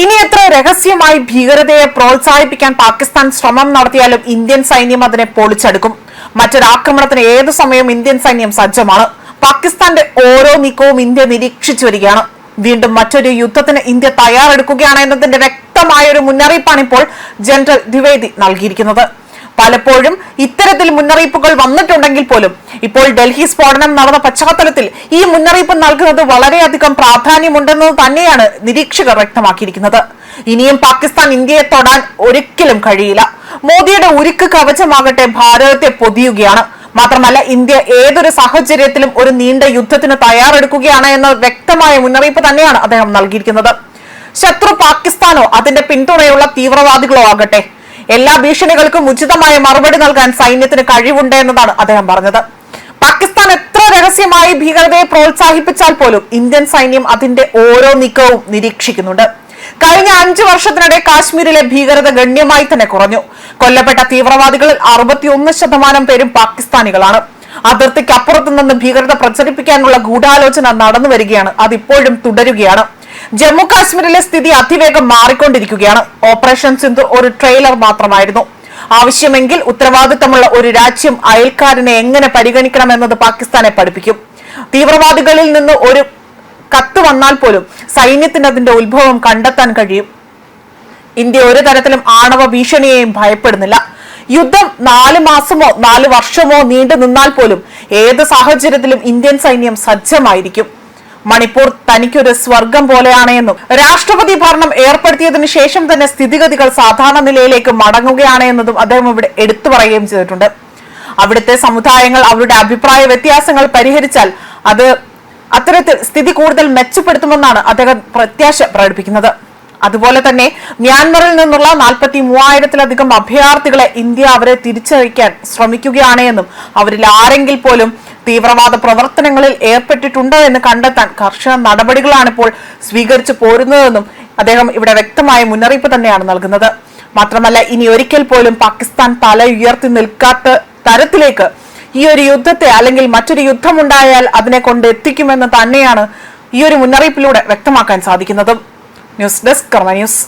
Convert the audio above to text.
ഇനി എത്ര രഹസ്യമായി ഭീകരതയെ പ്രോത്സാഹിപ്പിക്കാൻ പാകിസ്ഥാൻ ശ്രമം നടത്തിയാലും ഇന്ത്യൻ സൈന്യം അതിനെ പൊളിച്ചെടുക്കും. മറ്റൊരാക്രമണത്തിന് ഏതു സമയവും ഇന്ത്യൻ സൈന്യം സജ്ജമാണ്. പാകിസ്ഥാന്റെ ഓരോ നീക്കവും ഇന്ത്യ നിരീക്ഷിച്ചു വരികയാണ്. വീണ്ടും മറ്റൊരു യുദ്ധത്തിന് ഇന്ത്യ തയ്യാറെടുക്കുകയാണ് എന്നതിന്റെ വ്യക്തമായ ഒരു മുന്നറിയിപ്പാണ് ഇപ്പോൾ ജനറൽ ദ്വിവേദി നൽകിയിരിക്കുന്നത്. പലപ്പോഴും ഇത്തരത്തിൽ മുന്നറിയിപ്പുകൾ വന്നിട്ടുണ്ടെങ്കിൽ പോലും ഇപ്പോൾ ഡൽഹി സ്ഫോടനം നടന്ന പശ്ചാത്തലത്തിൽ ഈ മുന്നറിയിപ്പ് നൽകുന്നത് വളരെയധികം പ്രാധാന്യമുണ്ടെന്നത് തന്നെയാണ് നിരീക്ഷകർ വ്യക്തമാക്കിയിരിക്കുന്നത്. ഇനിയും പാകിസ്ഥാൻ ഇന്ത്യയെ തൊടാൻ ഒരിക്കലും കഴിയില്ല. മോദിയുടെ ഉരുക്ക് കവചമാകട്ടെ ഭാരതത്തെ പൊതിയുകയാണ്. മാത്രമല്ല ഇന്ത്യ ഏതൊരു സാഹചര്യത്തിലും ഒരു നീണ്ട യുദ്ധത്തിന് തയ്യാറെടുക്കുകയാണ് എന്ന വ്യക്തമായ മുന്നറിയിപ്പ് തന്നെയാണ് അദ്ദേഹം നൽകിയിരിക്കുന്നത്. ശത്രു പാകിസ്ഥാനോ അതിന്റെ പിന്തുണയുള്ള തീവ്രവാദികളോ ആകട്ടെ. എല്ലാ ഭീഷണികൾക്കും ഉചിതമായ മറുപടി നൽകാൻ സൈന്യത്തിന് കഴിവുണ്ട് എന്നതാണ് അദ്ദേഹം പറഞ്ഞത്. എത്ര രഹസ്യമായി ഭീകരതയെ പ്രോത്സാഹിപ്പിച്ചാൽ പോലും ഇന്ത്യൻ സൈന്യം അതിന്റെ ഓരോ നീക്കവും നിരീക്ഷിക്കുന്നുണ്ട്. കഴിഞ്ഞ അഞ്ചു വർഷത്തിനിടെ കാശ്മീരിലെ ഭീകരത ഗണ്യമായി തന്നെ കുറഞ്ഞു. കൊല്ലപ്പെട്ട തീവ്രവാദികളിൽ അറുപത്തിയൊന്ന് ശതമാനം പേരും പാകിസ്ഥാനികളാണ്. അതിർത്തിക്കപ്പുറത്തു നിന്ന് ഭീകരത പ്രചരിപ്പിക്കാനുള്ള ഗൂഢാലോചന നടന്നു വരികയാണ്. അതിപ്പോഴും തുടരുകയാണ്. ജമ്മു കാശ്മീരിലെ സ്ഥിതി അതിവേഗം മാറിക്കൊണ്ടിരിക്കുകയാണ്. ഓപ്പറേഷൻ സിന്ധു ഒരു ട്രെയിലർ മാത്രമായിരുന്നു. ആവശ്യമെങ്കിൽ ഉത്തരവാദിത്തമുള്ള ഒരു രാജ്യം അയൽക്കാരനെ എങ്ങനെ പരിഗണിക്കണമെന്നത് പാകിസ്ഥാനെ പഠിപ്പിക്കും. തീവ്രവാദികളിൽ നിന്ന് ഒരു കത്ത് വന്നാൽ പോലും സൈന്യത്തിന് അതിന്റെ ഉത്ഭവം കണ്ടെത്താൻ കഴിയും. ഇന്ത്യ ഒരു തരത്തിലും ആണവ ഭീഷണിയെയും ഭയപ്പെടുന്നില്ല. യുദ്ധം നാല് മാസമോ നാല് വർഷമോ നീണ്ടു നിന്നാൽ പോലും ഏത് സാഹചര്യത്തിലും ഇന്ത്യൻ സൈന്യം സജ്ജമായിരിക്കും. മണിപ്പൂർ തനിക്കൊരു സ്വർഗം പോലെയാണ് എന്നും. രാഷ്ട്രപതി ഭരണം ഏർപ്പെടുത്തിയതിനു ശേഷം തന്നെ സ്ഥിതിഗതികൾ സാധാരണ നിലയിലേക്ക് മടങ്ങുകയാണ് എന്നതും അദ്ദേഹം ഇവിടെ എടുത്തു പറയുകയും ചെയ്തിട്ടുണ്ട്. അവിടുത്തെ സമുദായങ്ങൾ അവരുടെ അഭിപ്രായ വ്യത്യാസങ്ങൾ പരിഹരിച്ചാൽ അത് അത്തരത്തിൽ സ്ഥിതി കൂടുതൽ മെച്ചപ്പെടുത്തുമെന്നാണ് അദ്ദേഹം പ്രത്യാശ പ്രകടിപ്പിക്കുന്നത്. അതുപോലെ തന്നെ മ്യാൻമറിൽ നിന്നുള്ള നാൽപ്പത്തി മൂവായിരത്തിലധികം അഭയാർത്ഥികളെ ഇന്ത്യ അവരെ തിരിച്ചയക്കാൻ ശ്രമിക്കുകയാണ് എന്നും അവരിൽ ആരെങ്കിൽ പോലും തീവ്രവാദ പ്രവർത്തനങ്ങളിൽ ഏർപ്പെട്ടിട്ടുണ്ടോ എന്ന് കണ്ടെത്താൻ കർശന നടപടികളാണ് ഇപ്പോൾ സ്വീകരിച്ചു പോരുന്നതെന്നും അദ്ദേഹം ഇവിടെ വ്യക്തമായ മുന്നറിയിപ്പ് തന്നെയാണ് നൽകുന്നത്. മാത്രമല്ല ഇനി ഒരിക്കൽ പോലും പാകിസ്ഥാൻ തല ഉയർത്തി നിൽക്കാത്ത തരത്തിലേക്ക് ഈ ഒരു യുദ്ധത്തെ അല്ലെങ്കിൽ മറ്റൊരു യുദ്ധമുണ്ടായാൽ അതിനെ കൊണ്ട് എത്തിക്കുമെന്ന് തന്നെയാണ് ഈ ഒരു മുന്നറിയിപ്പിലൂടെ വ്യക്തമാക്കാൻ സാധിക്കുന്നതും. News desk Karma news.